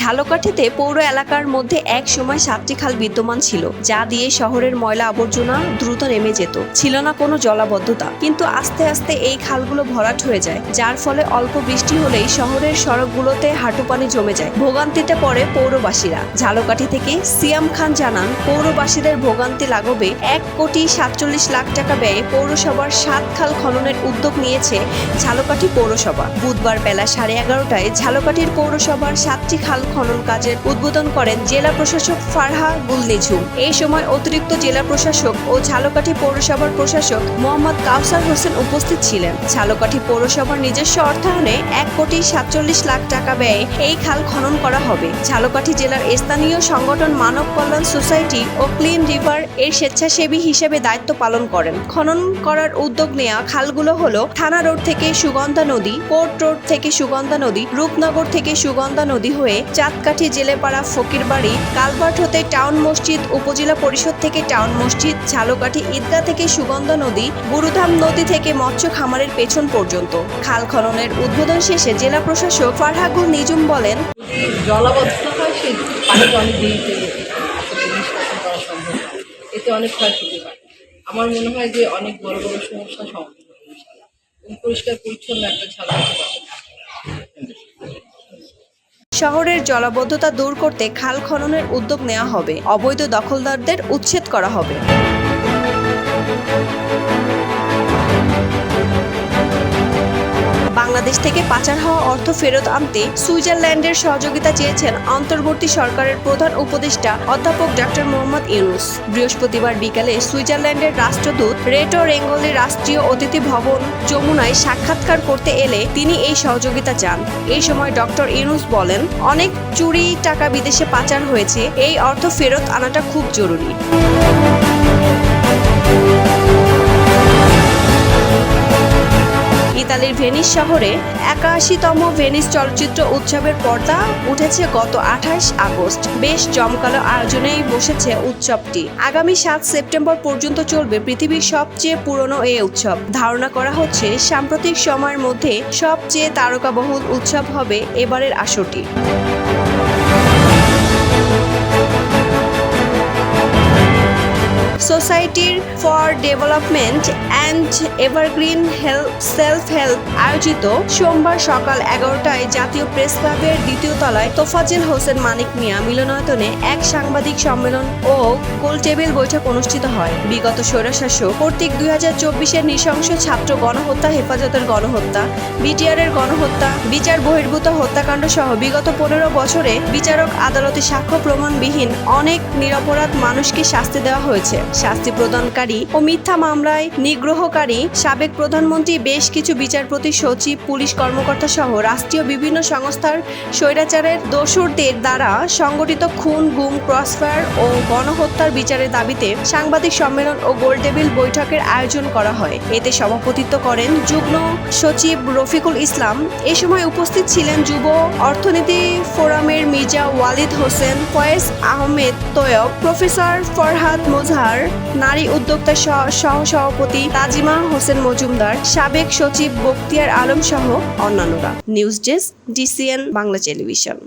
ঝালকাঠিতে পৌর এলাকার মধ্যে এক সময় সাতটি খাল বিদ্যমান ছিল, যা দিয়ে শহরের ময়লা আবর্জনা দ্রুত নেমে যেত। ছিল না কোনো জলাবদ্ধতা, কিন্তু আস্তে আস্তে এই খালগুলো ভরাট হয়ে যায়, যার ফলে অল্প বৃষ্টি হলেই শহরের সড়কগুলোতে হাঁটু পানি জমে যায়। ভোগান্তিতে পড়ে পৌরবাসীরা। ঝালকাঠি থেকে সিয়াম খান জানান, পৌরবাসীদের ভোগান্তি লাগবে এক কোটি সাতচল্লিশ লাখ টাকা ব্যয়ে পৌরসভার সাত খাল খননের উদ্যোগ নিয়েছে ঝালকাঠি পৌরসভা। বুধবার বেলা সাড়ে এগারোটায় ঝালকাঠির পৌরসভার সাতটি খাল খনন কাজের উদ্বোধন করেন জেলা প্রশাসক ফারহা গুলনিঝুম এই সময় অতিরিক্ত জেলা প্রশাসক ও ঝালকাঠি পৌরসভার প্রশাসক মোহাম্মদ কাউসার হোসেন উপস্থিত ছিলেন। ঝালকাঠি পৌরসভার নিজস্ব অর্থায়নে এক কোটি সাতচল্লিশ লাখ টাকা ব্যয়ে এই খাল খনন করা হবে। ঝালকাঠি জেলার স্থানীয় সংগঠন মানব কল্যাণ সোসাইটি ও ক্লিন রিভার এর স্বেচ্ছাসেবী হিসেবে দায়িত্ব পালন করেন। খনন করার উদ্যোগ নেওয়া খালগুলো হলো থানা রোড থেকে সুগন্ধা নদী, কোর্ট রোড থেকে সুগন্ধা নদী, রূপনগর থেকে সুগন্ধা নদী হয়ে চাঁদকাঠি জেলেপাড়া ফকিরবাড়ি, কালভার্ট হতে টাউন মসজিদ, উপজেলা পরিষদ থেকে টাউন মসজিদ, ঝালকাঠি ঈদগাহ থেকে সুগন্ধা নদী, গুরুধাম নদী থেকে মৎস্য খামারের পেছন পর্যন্ত। খাল খননের উদ্বোধন শেষে জেলা প্রশাসক ফারহাগুল নিজুম বলেন সম্ভব এতে অনেক ক্ষয়ক্ষতি হয়। আমার মনে হয় যে অনেক বড় বড় সমস্যা। এবং পরিষ্কার পরিচ্ছন্ন একটা ঝালকাঠি শহরের জলাবদ্ধতা দূর করতে খাল খননের উদ্যোগ নেওয়া হবে। অবৈধ দখলদারদের উচ্ছেদ করা হবে। বাংলাদেশ থেকে পাচার হওয়া অর্থ ফেরত আনতে সুইজারল্যান্ডের সহযোগিতা চেয়েছেন অন্তর্বর্তী সরকারের প্রধান উপদেষ্টা অধ্যাপক ডক্টর মোহাম্মদ ইউনুস। বৃহস্পতিবার বিকালে সুইজারল্যান্ডের রাষ্ট্রদূত রেটো রেঙ্গলে রাষ্ট্রীয় অতিথি ভবন যমুনায় সাক্ষাৎকার করতে এলে তিনি এই সহযোগিতা চান। এই সময় ডক্টর ইউনুস বলেন, অনেক চুরি টাকা বিদেশে পাচার হয়েছে, এই অর্থ ফেরত আনাটা খুব জরুরি। ইতালির ভেনিস শহরে একাশিতম ভেনিস চলচ্চিত্র উৎসবের পর্দা উঠেছে গত আঠাশ আগস্ট। বেশ জমকালো আয়োজনেই বসেছে উৎসবটি। আগামী সাত সেপ্টেম্বর পর্যন্ত চলবে পৃথিবীর সবচেয়ে পুরনো এই উৎসব। ধারণা করা হচ্ছে, সাম্প্রতিক সময়ের মধ্যে সবচেয়ে তারকাবহুল উৎসব হবে এবারের আসরটি। সোসাইটির for development and evergreen help self help আয়োজিত সোমবার সকাল এগারোটায় জাতীয় প্রেস ক্লাবের দ্বিতীয় তলায় তোফাজেল হোসেন, মানিক মিয়া মিলনায়তনে এক সাংবাদিক সম্মেলন ও গোলটেবিল বৈঠক অনুষ্ঠিত হয়। বিগত স্বৈরশাসক কর্তৃক দুই হাজার চব্বিশের নৃশংস ছাত্র গণহত্যা, হেফাজতের গণহত্যা, বিটিআরের গণহত্যা, বিচার বহির্ভূত হত্যাকাণ্ড সহ বিগত পনেরো বছরে বিচারক আদালতে সাক্ষ্য প্রমাণবিহীন অনেক নিরপরাধ মানুষকে শাস্তি দেওয়া হয়েছে। শাস্তি প্রদানকারী ও মিথ্যা মামলায় নিগ্রহকারী সাবেক প্রধানমন্ত্রী বেশ কিছু বিচারপতি, সচিব, পুলিশ কর্মকর্তা সহ রাষ্ট্রীয় বিভিন্ন সংস্থার স্বৈরাচারের দোসরদের দ্বারা সংগঠিত খুন, গুম, ক্রসফায়ার ও গণহত্যার বিচারের দাবিতে সাংবাদিক সম্মেলন ও গোলটেবিল বৈঠকের আয়োজন করা হয়। এতে সভাপতিত্ব করেন যুগ্ম সচিব রফিকুল ইসলাম। এ সময় উপস্থিত ছিলেন যুব অর্থনীতি ফোরামের মির্জা ওয়ালিদ হোসেন, ফয়েজ আহমেদ তৈয়ব, প্রফেসর ফরহাদ মোজহার নারী উদ্যোক্তা সহ সভাপতি তাজিমা হোসেন মজুমদার, সাবেক সচিব বক্তিয়ার আলম সহ অন্যান্যরা। News desk, DCN Bangla television.